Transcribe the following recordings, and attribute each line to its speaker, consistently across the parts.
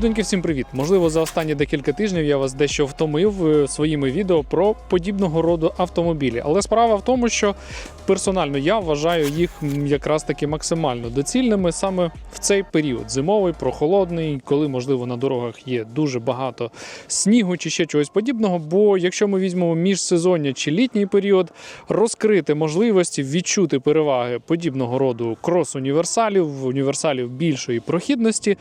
Speaker 1: Людоньки, всім привіт! Можливо, за останні декілька тижнів я вас дещо втомив е, своїми відео про подібного роду автомобілі. Але справа в тому, що персонально я вважаю їх якраз таки максимально доцільними саме в цей період зимовий, прохолодний, коли можливо на дорогах є дуже багато снігу чи ще чогось подібного. Бо якщо ми візьмемо міжсезоння чи літній період, розкрити можливості відчути переваги подібного роду крос-універсалів, універсалів більшої прохідності.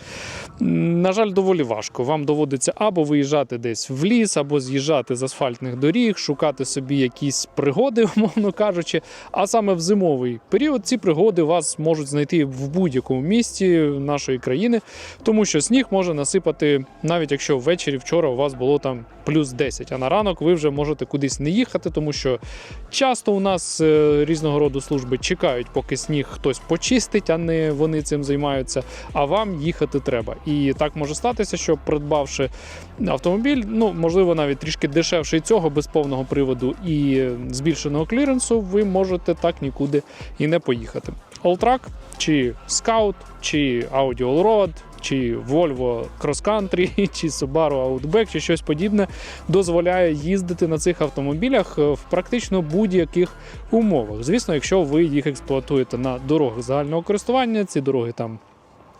Speaker 1: На жаль, доволі важко. Вам доводиться або виїжджати десь в ліс, або з'їжджати з асфальтних доріг, шукати собі якісь пригоди, умовно кажучи. А саме в зимовий період ці пригоди вас можуть знайти в будь-якому місті нашої країни, тому що сніг може насипати, навіть якщо ввечері вчора у вас було там плюс 10, а на ранок ви вже можете кудись не їхати, тому що часто у нас е, різного роду служби чекають, поки сніг хтось почистить, а не вони цим займаються. А вам їхати треба. І так може статися, що придбавши автомобіль, ну можливо, навіть трішки дешевший цього без повного приводу і збільшеного кліренсу, ви можете так нікуди і не поїхати. Alltrack, чи Scout, чи Audi Allroad, чи Volvo Cross Country, чи Subaru Outback, чи щось подібне дозволяє їздити на цих автомобілях е, в практично будь-яких умовах. Звісно, якщо ви їх експлуатуєте на дорогах загального користування, ці дороги там.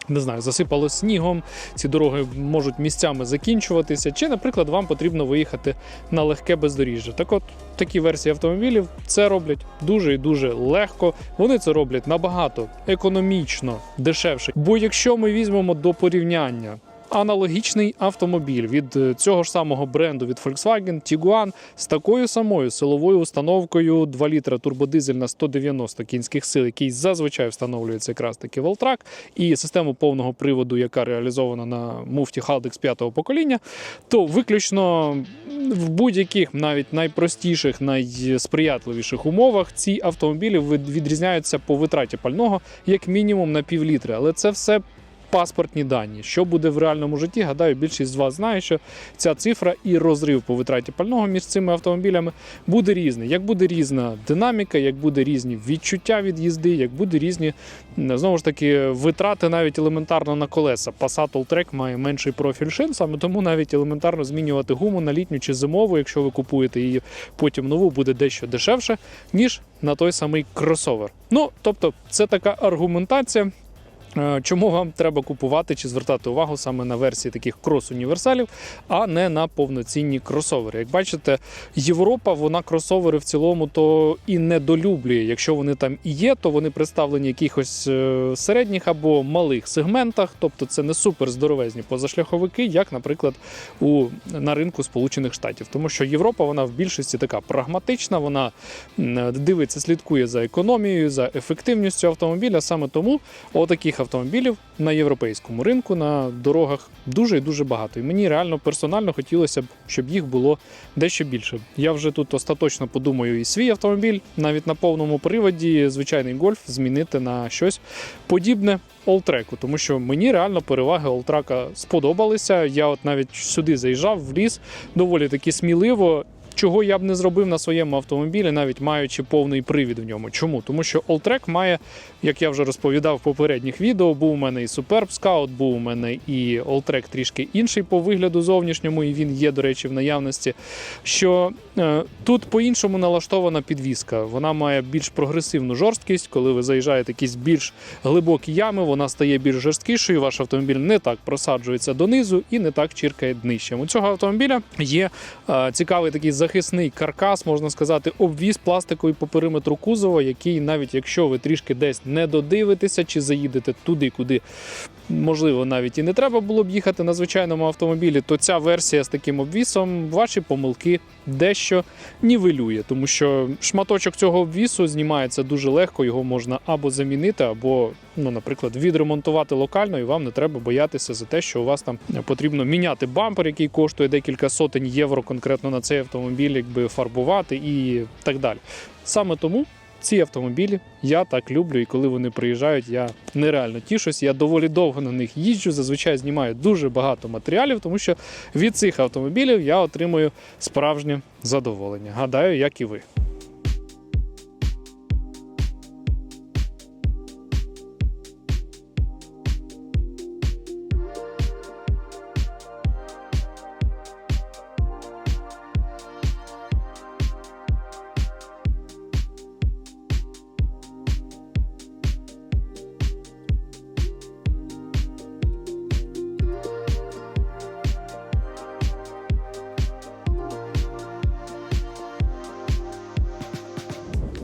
Speaker 1: Не знаю, засипало снігом, ці дороги можуть місцями закінчуватися, чи, наприклад, вам потрібно виїхати на легке бездоріжжя. Так от такі версії автомобілів це роблять дуже і дуже легко. Вони це роблять набагато економічно дешевше. Бо якщо ми візьмемо до порівняння аналогічний автомобіль від е, цього ж самого бренду від Volkswagen Tiguan з такою самою силовою установкою 2 літра турбодизель на 190 кінських сил, який зазвичай встановлюється якраз таки в Alltrack, і систему повного приводу, яка реалізована на муфті Haldex 5-го покоління, то виключно в будь-яких навіть найпростіших, найсприятливіших умовах ці автомобілі від- відрізняються по витраті пального як мінімум на півлітри. Але це все паспортні дані. Що буде в реальному житті? Гадаю, більшість з вас знає, що ця цифра і розрив по витраті пального між цими автомобілями буде різний. Як буде різна динаміка, як буде різні відчуття від їзди, як буде різні знову ж таки витрати навіть елементарно на колеса. Passat Alltrack має менший профіль шин, саме тому навіть елементарно змінювати гуму на літню чи зимову, якщо ви купуєте її потім нову, буде дещо дешевше, ніж на той самий кросовер. Ну тобто, це така аргументація. Е, Чому вам треба купувати чи звертати увагу саме на версії таких крос-універсалів, а не на повноцінні кросовери? Як бачите, Європа, вона кросовери в цілому то і недолюблює. Якщо вони там і є, то вони представлені в якихось е, середніх або малих сегментах, тобто це не супер здоровезні позашляховики, як, наприклад, у на ринку Сполучених Штатів. Тому що Європа вона в більшості така прагматична, вона дивиться, слідкує за економією, за ефективністю автомобіля. Саме тому отаких автомобілів на європейському ринку на дорогах дуже і дуже багато. І мені реально персонально хотілося б, щоб їх було дещо більше. Я вже тут остаточно подумаю і свій автомобіль, навіть на повному приводі, звичайний гольф, змінити на щось подібне олтреку, тому що мені реально переваги олтрака сподобалися. Я от навіть сюди заїжджав в ліс доволі таки сміливо. Чого я б не зробив на своєму автомобілі, навіть маючи повний привід в ньому. Чому? Тому що Alltrack має, як я вже розповідав в попередніх відео, був у мене і Superb Scout, був у мене і Alltrack трішки інший по вигляду зовнішньому, і він є, до речі, в наявності. Що е, тут по-іншому налаштована підвіска. Вона має більш прогресивну жорсткість. Коли ви заїжджаєте якісь більш глибокі ями, вона стає більш жорсткішою. Ваш автомобіль не так просаджується донизу і не так чіркає днищем. У цього автомобіля є е, цікавий такий захисний каркас, можна сказати, обвіз пластиковий по периметру кузова, який, навіть якщо ви трішки десь не додивитеся чи заїдете туди, куди можливо навіть і не треба було б їхати на звичайному автомобілі, то ця версія з таким обвісом ваші помилки дещо нівелює, тому що шматочок цього обвісу знімається дуже легко, його можна або замінити, або, ну, наприклад, відремонтувати локально, і вам не треба боятися за те, що у вас там потрібно міняти бампер, який коштує декілька сотень євро конкретно на цей автомобіль, якби фарбувати і так далі. Саме тому. Ці автомобілі я так люблю, і коли вони приїжджають, я нереально тішусь. Я доволі довго на них їжджу. Зазвичай знімаю дуже багато матеріалів, тому що від цих автомобілів я отримую справжнє задоволення. Гадаю, як і ви.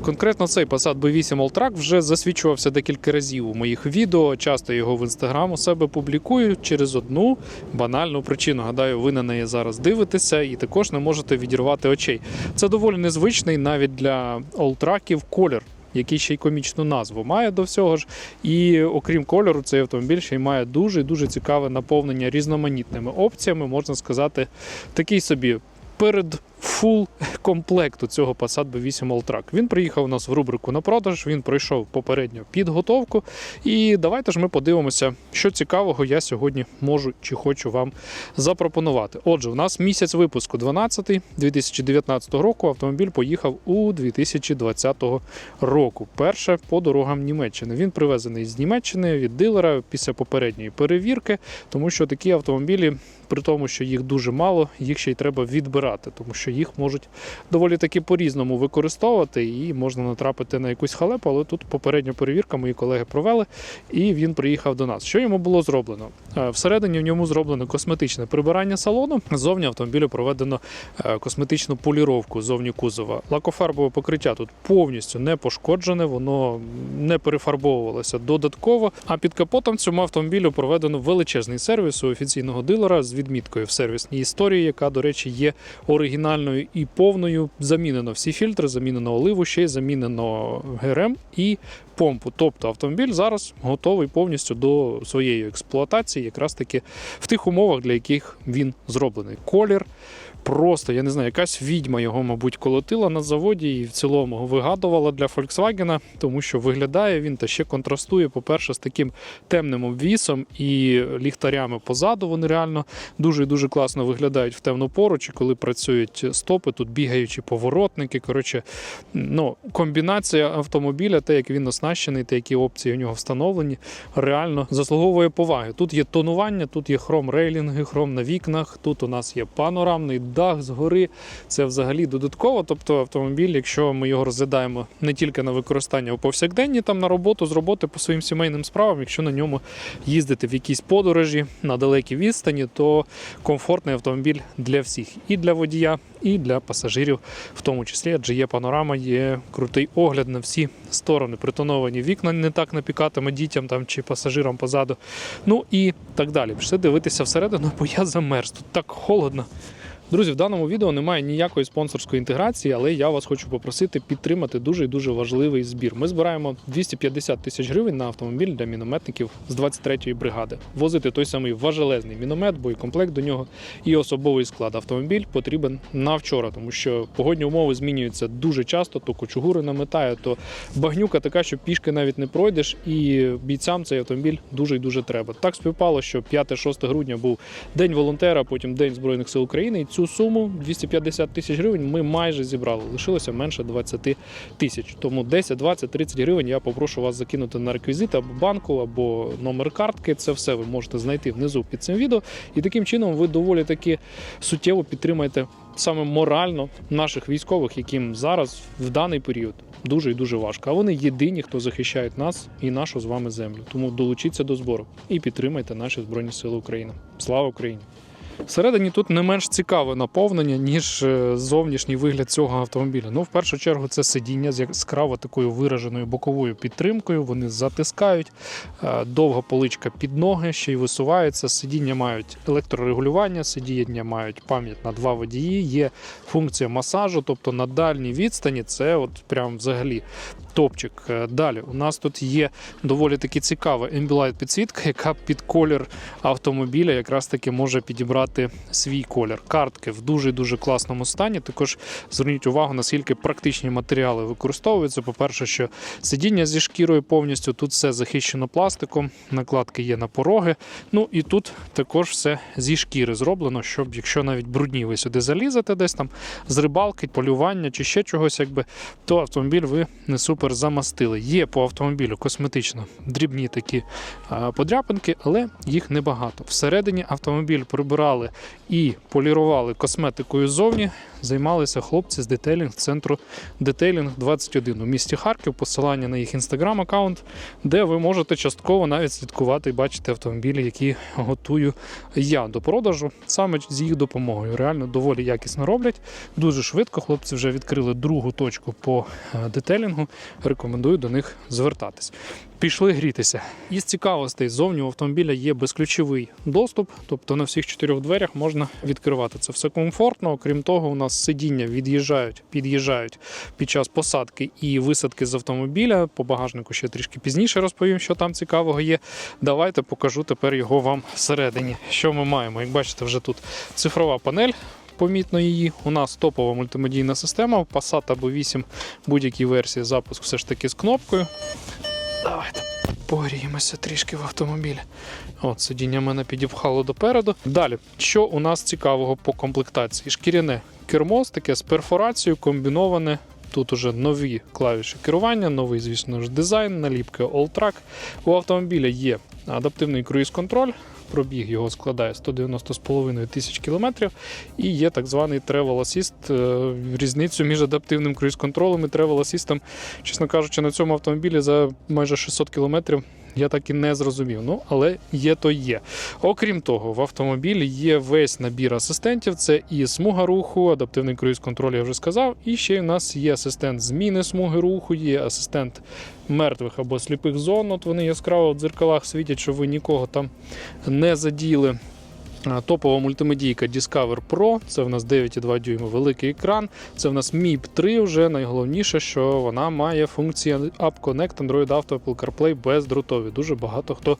Speaker 1: Конкретно цей Passat B8 Alltrack вже засвідчувався декілька разів у моїх відео. Часто його в інстаграм у себе публікую через одну банальну причину. Гадаю, ви на неї зараз дивитеся і також не можете відірвати очей. Це доволі незвичний навіть для Alltrackів колір. Який ще й комічну назву має до всього ж. І окрім кольору, цей автомобіль ще й має дуже дуже цікаве наповнення різноманітними опціями, можна сказати, такий собі перед фул комплекту цього Passat B8 Alltrack. Він приїхав у нас в рубрику на продаж. Він пройшов попередню підготовку. І давайте ж ми подивимося, що цікавого я сьогодні можу чи хочу вам запропонувати. Отже, у нас місяць випуску 12 2019 року. Автомобіль поїхав у 2020 року. Перше по дорогам Німеччини. Він привезений з Німеччини від дилера після попередньої перевірки, тому що такі автомобілі, при тому, що їх дуже мало, їх ще й треба відбирати, тому що їх можуть доволі таки по-різному використовувати, і можна натрапити на якусь халепу. Але тут попередня перевірка мої колеги провели, і він приїхав до нас. Що йому було зроблено? Е, Всередині в ньому зроблено косметичне прибирання салону. Ззовні автомобілю проведено е, косметичну поліровку зовні кузова. Лакофарбове покриття тут повністю не пошкоджене, воно не перефарбовувалося додатково. А під капотом цьому автомобілю проведено величезний сервіс у офіційного дилера з відміткою в сервісній історії, яка, до речі, є оригінальною і повною. Замінено всі фільтри, замінено оливу, ще й замінено ГРМ і помпу. Тобто автомобіль зараз готовий повністю до своєї експлуатації, якраз таки в тих умовах, для яких він зроблений. Колір. Просто я не знаю, якась відьма його, мабуть, колотила на заводі і в цілому вигадувала для Volkswagen, тому що виглядає він та ще контрастує, по-перше, з таким темним обвісом і ліхтарями позаду. Вони реально дуже і дуже класно виглядають в темну пору, чи коли працюють стопи, тут бігаючі поворотники. Коротше, ну, комбінація автомобіля, те, як він оснащений, те, які опції у нього встановлені, реально заслуговує поваги. Тут є тонування, тут є хром рейлінги, хром на вікнах. Тут у нас є панорамний дах згори. Це взагалі додатково. Тобто автомобіль, якщо ми його розглядаємо не тільки на використання у повсякденні, там на роботу, з роботи по своїм сімейним справам, якщо на ньому їздити в якісь подорожі на далекій відстані, то комфортний автомобіль для всіх і для водія, і для пасажирів, в тому числі, адже є панорама, є крутий огляд на всі сторони. Притоновані вікна не так напікатиме дітям там чи пасажирам позаду. Ну і так далі. Пішли дивитися всередину, бо я замерз. Тут так холодно. Друзі, в даному відео немає ніякої спонсорської інтеграції, але я вас хочу попросити підтримати дуже і дуже важливий збір. Ми збираємо 250 тисяч гривень на автомобіль для мінометників з 23-ї бригади. Возити той самий важелезний міномет, боєкомплект до нього і особовий склад. Автомобіль потрібен на вчора, тому що погодні умови змінюються дуже часто. То кочугури наметає, то багнюка така, що пішки навіть не пройдеш, і бійцям цей автомобіль дуже і дуже треба. Так співпало, що 5-6 грудня був день волонтера, потім день збройних сил України. Цю суму 250 тисяч гривень ми майже зібрали. Лишилося менше 20 тисяч. Тому 10, 20, 30 гривень я попрошу вас закинути на реквізит або банку, або номер картки. Це все ви можете знайти внизу під цим відео. І таким чином ви доволі таки суттєво підтримаєте саме морально наших військових, яким зараз в даний період дуже і дуже важко. А вони єдині, хто захищають нас і нашу з вами землю. Тому долучіться до збору і підтримайте наші збройні сили України. Слава Україні! Всередині тут не менш цікаве наповнення, ніж е, зовнішній вигляд цього автомобіля. Ну, в першу чергу, це сидіння з яскраво такою вираженою боковою підтримкою. Вони затискають, е, довга поличка під ноги, ще й висувається. Сидіння мають електрорегулювання, сидіння мають пам'ять на два водії, є функція масажу, тобто на дальній відстані це от прям взагалі топчик. Е, Далі у нас тут є доволі таки цікава ембілайт підсвітка, яка під колір автомобіля якраз таки може підібрати свій колір. Картки в дуже дуже класному стані. Також зверніть увагу, наскільки практичні матеріали використовуються. По-перше, що сидіння зі шкірою повністю тут все захищено пластиком, накладки є на пороги. Ну і тут також все зі шкіри зроблено, щоб якщо навіть брудні ви сюди залізете десь там з рибалки, полювання чи ще чогось, якби то автомобіль ви не супер замастили. Є по автомобілю косметично дрібні такі подряпинки, але їх небагато. Всередині автомобіль прибирали і полірували косметикою ззовні. Займалися хлопці з детейлінг центру Детейлінг 21 у місті Харків. Посилання на їх інстаграм-аккаунт, де ви можете частково навіть слідкувати і бачити автомобілі, які готую я до продажу саме з їх допомогою. Реально доволі якісно роблять. Дуже швидко. Хлопці вже відкрили другу точку по е, детелінгу. Рекомендую до них звертатись. Пішли грітися. Із цікавостей зовні у автомобіля є безключовий доступ, тобто на всіх чотирьох дверях можна відкривати. Це все комфортно. Окрім того, у нас сидіння від'їжджають, під'їжджають під час посадки і висадки з автомобіля. По багажнику ще трішки пізніше розповім, що там цікавого є. Давайте покажу тепер його вам всередині. Що ми маємо? Як бачите, вже тут цифрова панель. Помітно її. У нас топова мультимедійна система. Passat або 8 будь-якій версії запуск все ж таки з кнопкою. Давайте погріємося трішки в автомобілі. От, сидіння мене підіпхало допереду. Далі, що у нас цікавого по комплектації? Шкіряне кермо, таке з перфорацією, комбіноване. Тут уже нові клавіші керування, новий, звісно ж, дизайн, наліпки All-Track. У автомобіля є адаптивний круїз-контроль. Пробіг його складає 190,5 тисяч кілометрів. І є так званий Travel Assist. Е, Різницю між адаптивним круїз-контролем і Travel Assist, чесно кажучи, на цьому автомобілі за майже 600 кілометрів я так і не зрозумів. Ну, але є то є. Окрім того, в автомобілі є весь набір асистентів. Це і смуга руху, адаптивний круїз-контроль, я вже сказав. І ще в нас є асистент зміни смуги руху, є асистент мертвих або сліпих зон. От вони яскраво в дзеркалах світять, що ви нікого там не заділи. Топова мультимедійка Discover Pro, це в нас 9,2 дюйма великий екран. Це в нас MIP 3 вже найголовніше, що вона має функції App Connect, Android Auto, Apple CarPlay бездротові. Дуже багато хто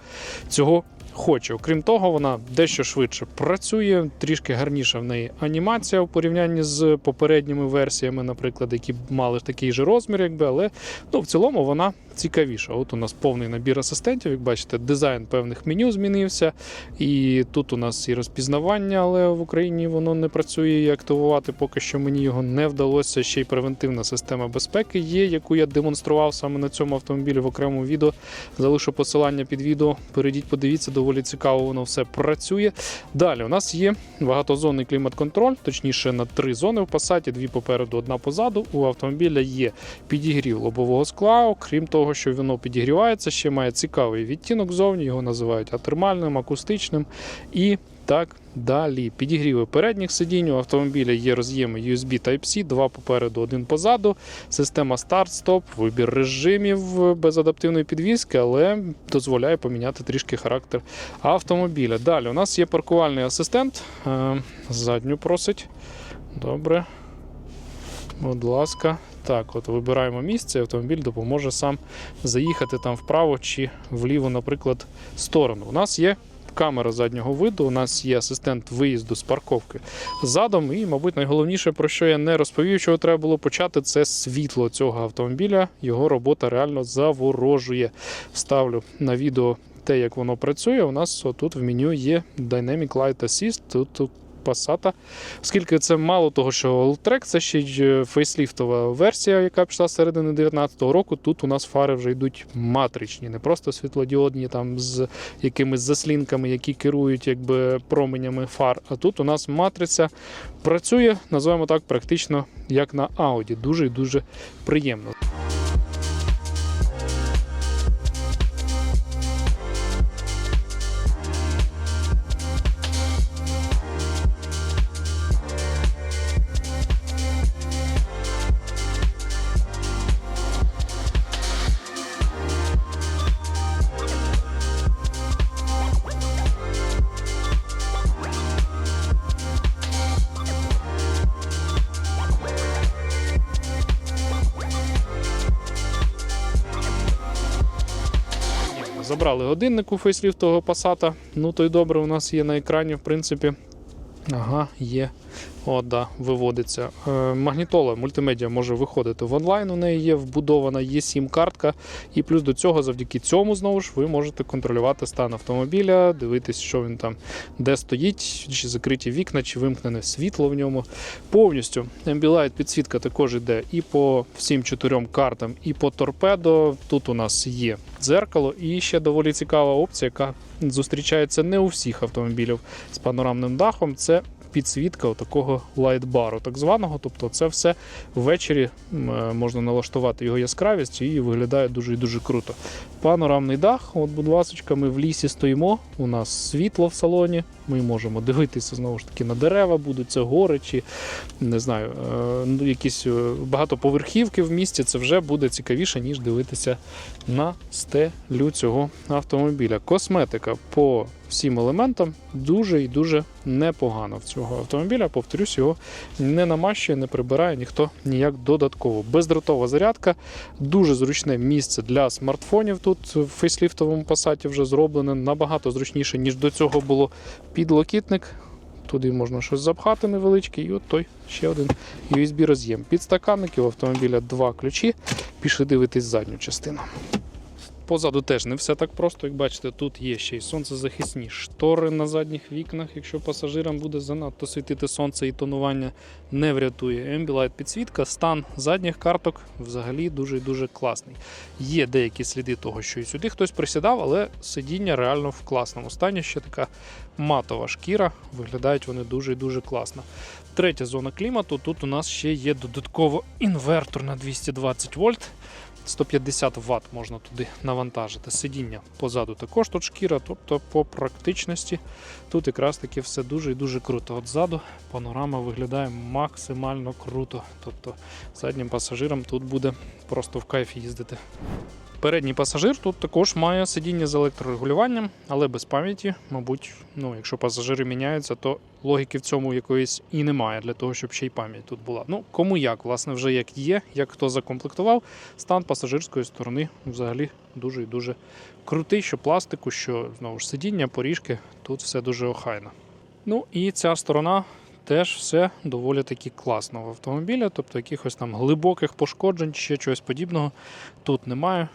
Speaker 1: цього хоче. Окрім того, вона дещо швидше працює, трішки гарніша в неї анімація у порівнянні з попередніми версіями, наприклад, які мали такий же розмір, якби, але ну, в цілому вона цікавіша. От у нас повний набір асистентів. Як бачите, дизайн певних меню змінився. І тут у нас і розпізнавання, але в Україні воно не працює і активувати. Поки що мені його не вдалося. Ще й превентивна система безпеки є, яку я демонстрував саме на цьому автомобілі в окремому відео. Залишу посилання під відео. Перейдіть, подивіться, доволі цікаво, воно все працює. Далі у нас є багатозонний клімат-контроль, точніше на три зони в пасаті, дві попереду, одна позаду. У автомобіля є підігрів лобового скла. Окрім того, що воно підігрівається, ще має цікавий відтінок зовні. Його називають атермальним, акустичним і так далі. Підігріви передніх сидінь. У автомобіля є роз'єми USB Type-C, два попереду, один позаду. Система старт-стоп, вибір режимів без адаптивної підвіски, але дозволяє поміняти трішки характер автомобіля. Далі у нас є паркувальний асистент. Е, Задню просить. Добре. Будь ласка. Так, от вибираємо місце, і автомобіль допоможе сам заїхати там вправо чи вліву, наприклад, сторону. У нас є камера заднього виду, у нас є асистент виїзду з парковки задом. І, мабуть, найголовніше, про що я не розповів, чого треба було почати, це світло цього автомобіля. Його робота реально заворожує. Вставлю на відео те, як воно працює. У нас тут в меню є Dynamic Light Assist. Тут Passat. Оскільки це мало того, що Alltrack, це ще й е, фейсліфтова версія, яка пішла з середини 2019 року. Тут у нас фари вже йдуть матричні, не просто світлодіодні, там з якимись заслінками, які керують якби променями фар. А тут у нас матриця працює, називаємо так, практично як на Audi. Дуже і дуже приємно. Забрали годинник у фейсліфтового пасата. Ну то й добре, у нас є на екрані, в принципі. Ага, є. О, да, виводиться. Е, магнітола мультимедіа може виходити в онлайн. У неї є вбудована є сім картка. І плюс до цього, завдяки цьому, знову ж, ви можете контролювати стан автомобіля, дивитись, що він там де стоїть, чи закриті вікна, чи вимкнене світло в ньому. Повністю Ambilight підсвітка також йде і по всім чотирьом картам, і по торпедо. Тут у нас є дзеркало, і ще доволі цікава опція, яка зустрічається не у всіх автомобілів з панорамним дахом. Це підсвітка такого лайтбару, так званого. Тобто, це все ввечері е, можна налаштувати його яскравість і виглядає дуже і дуже круто. Панорамний дах. От, будь ласка, ми в лісі стоїмо. У нас світло в салоні. Ми можемо дивитися знову ж таки на дерева, будуть це гори чи не знаю, е, ну, якісь е, багатоповерхівки в місті. Це вже буде цікавіше, ніж дивитися на стелю цього автомобіля. Косметика по всім елементам дуже і дуже непогано в цього автомобіля. Повторюсь, його не намащує, не прибирає ніхто ніяк додатково. Бездротова зарядка, дуже зручне місце для смартфонів. Тут в фейсліфтовому пасаті вже зроблене набагато зручніше, ніж до цього було підлокітник. Туди можна щось запхати невеличкий, і от той ще один USB роз'єм. Підстаканники у автомобіля два ключі. Пішли дивитись задню частину. Позаду теж не все так просто. Як бачите, тут є ще й сонцезахисні штори на задніх вікнах. Якщо пасажирам буде занадто світити сонце і тонування не врятує. Ambilight підсвітка, стан задніх карток взагалі дуже дуже класний. Є деякі сліди того, що і сюди хтось присідав, але сидіння реально в класному стані. Ще така матова шкіра. Виглядають вони дуже дуже класно. Третя зона клімату. Тут у нас ще є додатково інвертор на 220 вольт. 150 Вт можна туди навантажити. Сидіння позаду також тут шкіра, тобто по практичності тут якраз таки все дуже і дуже круто. От ззаду панорама виглядає максимально круто. Тобто заднім пасажирам тут буде просто в кайф їздити. Передній пасажир тут також має сидіння з електрорегулюванням, але без пам'яті, мабуть, ну, якщо пасажири міняються, то логіки в цьому якоїсь і немає для того, щоб ще й пам'ять тут була. Ну, кому як, власне, вже як є, як хто закомплектував, стан пасажирської сторони взагалі дуже і дуже крутий, що пластику, що знову ж сидіння, поріжки, тут все дуже охайно. Ну і ця сторона теж все доволі таки класно автомобіля, тобто якихось там глибоких пошкоджень, чи чогось подібного тут немає.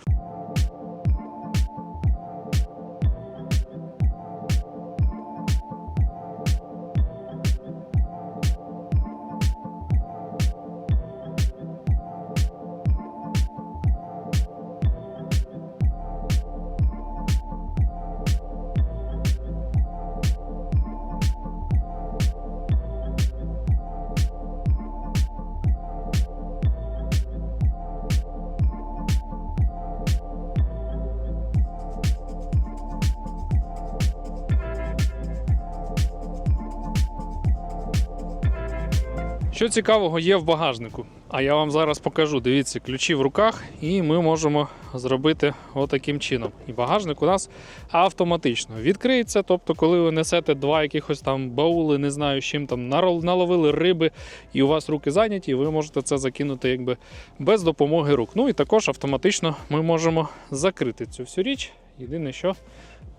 Speaker 1: Що цікавого є в багажнику? А я вам зараз покажу. Дивіться, ключі в руках, і ми можемо зробити отаким чином. І багажник у нас автоматично відкриється. Тобто, коли ви несете два якихось там баули, не знаю, з чим там наловили риби, і у вас руки зайняті, ви можете це закинути якби без допомоги рук. Ну і також автоматично ми можемо закрити цю всю річ. Єдине, що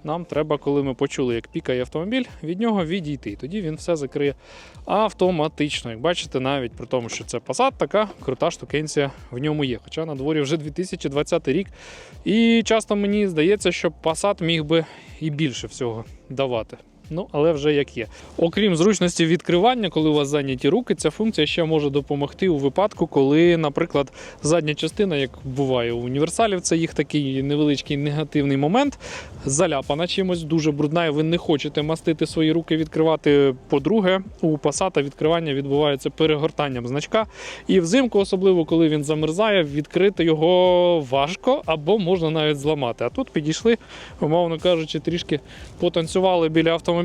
Speaker 1: нам треба, коли ми почули, як пікає автомобіль, від нього відійти. Тоді він все закриє автоматично. Як бачите, навіть при тому, що це Passat, така крута штукенція в ньому є. Хоча на дворі вже 2020 рік. І часто мені здається, що Passat міг би і більше всього давати. Ну, але вже як є. Окрім зручності відкривання, коли у вас зайняті руки, ця функція ще може допомогти у випадку, коли, наприклад, задня частина, як буває у універсалів, це їх такий невеличкий негативний момент, заляпана чимось, дуже брудна, і ви не хочете мастити свої руки, відкривати. По-друге, у Passat відкривання відбувається перегортанням значка. І взимку, особливо коли він замерзає, відкрити його важко або можна навіть зламати. А тут підійшли, умовно кажучи, трішки потанцювали біля автомобіля.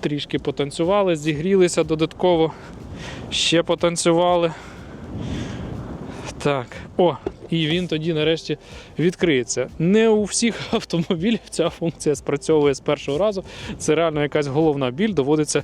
Speaker 1: Трішки потанцювали, зігрілися додатково, ще потанцювали. Так, о, і він тоді нарешті відкриється. Не у всіх автомобілів ця функція спрацьовує з першого разу. Це реально якась головна біль. Доводиться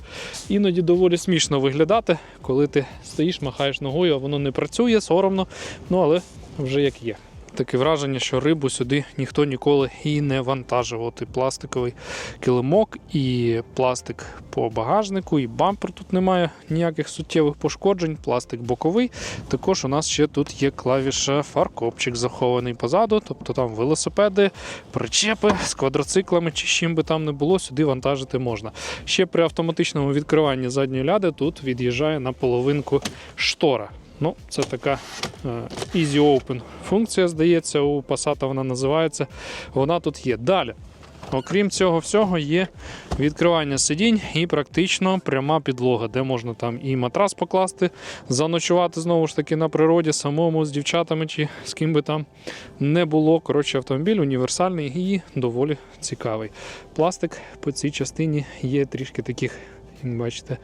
Speaker 1: іноді доволі смішно виглядати, коли ти стоїш, махаєш ногою, а воно не працює, соромно. Ну але вже як є. Таке враження, що рибу сюди ніхто ніколи і не вантажив. От і пластиковий килимок, і пластик по багажнику, і бампер тут немає ніяких суттєвих пошкоджень, пластик боковий. Також у нас ще тут є клавіша фаркопчик захований позаду, тобто там велосипеди, причепи з квадроциклами чи чим би там не було, сюди вантажити можна. Ще при автоматичному відкриванні задньої ляди тут від'їжджає на половинку штора. Ну, це така е, Easy Open функція, здається, у Passat вона називається. Вона тут є. Далі. Окрім цього всього, є відкривання сидінь і практично пряма підлога, де можна там і матрас покласти, заночувати знову ж таки на природі, самому з дівчатами чи з ким би там не було. Коротше, автомобіль універсальний і доволі цікавий. Пластик по цій частині є трішки таких, бачите,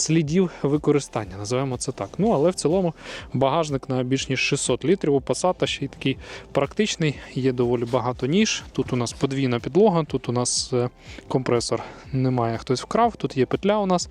Speaker 1: слідів використання, називаємо це так. Ну але в цілому багажник на більш ніж 600 літрів у Passat ще й такий практичний, є доволі багато ніж. Тут у нас подвійна підлога, тут у нас е, компресор немає, хтось вкрав, тут є петля у нас.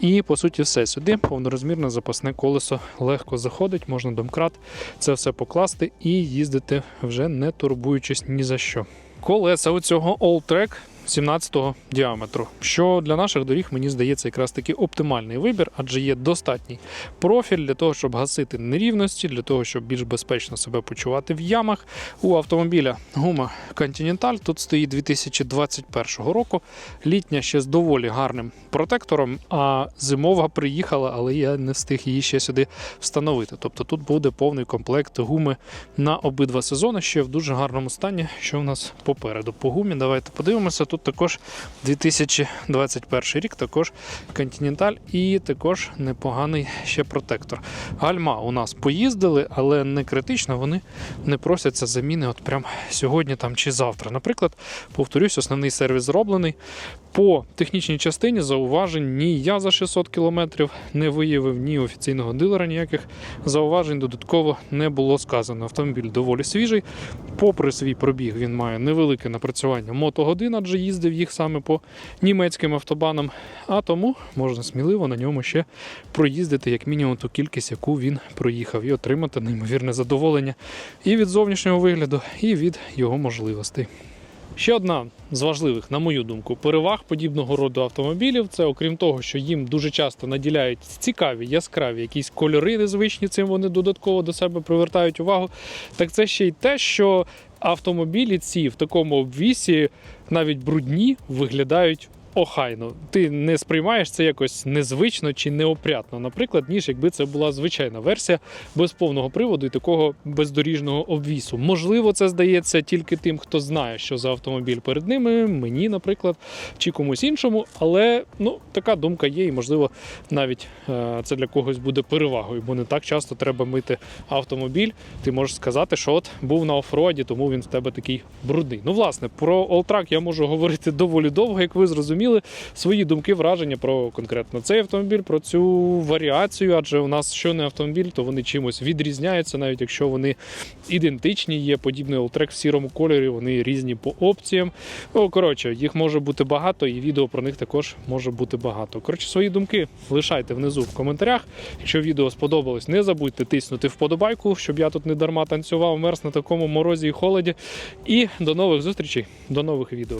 Speaker 1: І по суті все сюди повнорозмірне запасне колесо легко заходить, можна домкрат це все покласти і їздити вже не турбуючись ні за що. Колеса у цього Alltrack 17-го діаметру, що для наших доріг мені здається якраз таки оптимальний вибір, адже є достатній профіль для того, щоб гасити нерівності, для того, щоб більш безпечно себе почувати в ямах. У автомобіля гума Continental тут стоїть 2021 року. Літня ще з доволі гарним протектором, а зимова приїхала, але я не встиг її ще сюди встановити. Тобто тут буде повний комплект гуми на обидва сезони, ще в дуже гарному стані, що в нас попереду. По гумі давайте подивимося. Тут також 2021 рік, також Continental і також непоганий ще протектор. Гальма у нас поїздили, але не критично, вони не просяться заміни от прям сьогодні там чи завтра. Наприклад, повторюсь, основний сервіс зроблений. По технічній частині зауважень ні я за 600 км не виявив, ні офіційного дилера ніяких зауважень додатково не було сказано. Автомобіль доволі свіжий. Попри свій пробіг, він має невелике напрацювання мотогодин, адже їздив їх саме по німецьким автобанам. А тому можна сміливо на ньому ще проїздити як мінімум ту кількість, яку він проїхав, і отримати неймовірне задоволення і від зовнішнього вигляду, і від його можливостей. Ще одна з важливих, на мою думку, переваг подібного роду автомобілів це, окрім того, що їм дуже часто наділяють цікаві, яскраві якісь кольори незвичні, цим вони додатково до себе привертають увагу. Так це ще й те, що автомобілі ці в такому обвісі, навіть брудні, виглядають. Охайно, ти не сприймаєш це якось незвично чи неопрятно, наприклад, ніж якби це була звичайна версія без повного приводу і такого бездоріжного обвісу. Можливо, це здається тільки тим, хто знає, що за автомобіль перед ними, мені, наприклад, чи комусь іншому. Але ну така думка є, і можливо, навіть е, це для когось буде перевагою, бо не так часто треба мити автомобіль. Ти можеш сказати, що от був на офроді, тому він в тебе такий брудний. Ну, власне, про Alltrack я можу говорити доволі довго, як ви зрозуміли. Свої думки, враження про конкретно цей автомобіль, про цю варіацію, адже у нас що не автомобіль, то вони чимось відрізняються, навіть якщо вони ідентичні, є подібний Alltrack в сірому кольорі, вони різні по опціям. Ну, коротше, їх може бути багато, і відео про них також може бути багато. Коротше, свої думки лишайте внизу в коментарях. Якщо відео сподобалось, не забудьте тиснути вподобайку, щоб я тут не дарма танцював, мерз на такому морозі і холоді. І до нових зустрічей, до нових відео.